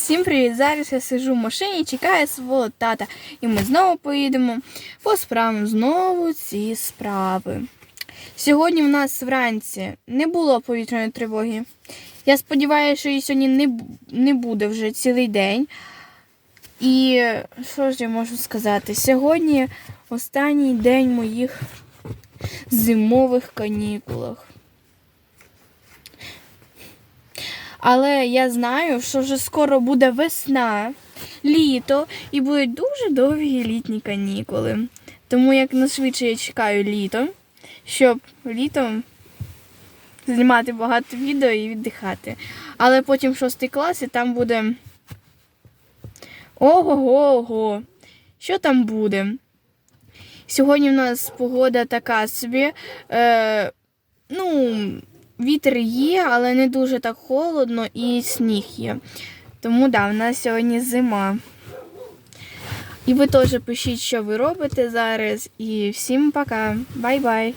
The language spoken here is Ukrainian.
Всім привіт! Зараз я сиджу в машині, чекаю свого тата. І ми знову поїдемо по справам знову ці справи. Сьогодні в нас вранці не було повітряної тривоги. Я сподіваюся, що її сьогодні не, не буде вже цілий день. І що ж я можу сказати? Сьогодні останній день моїх зимових канікулах. Але я знаю, що вже скоро буде весна, літо і будуть дуже довгі літні канікули. Тому як швидше я чекаю літо, щоб літом знімати багато відео і віддихати. Але потім шостий клас і там буде. Ого-го-го! Що там буде? Сьогодні в нас погода така собі. Е, ну, вітер є, але не дуже так холодно і сніг є. Тому да, в нас сьогодні зима. І ви теж пишіть, що ви робите зараз. І всім пока. Бай-бай.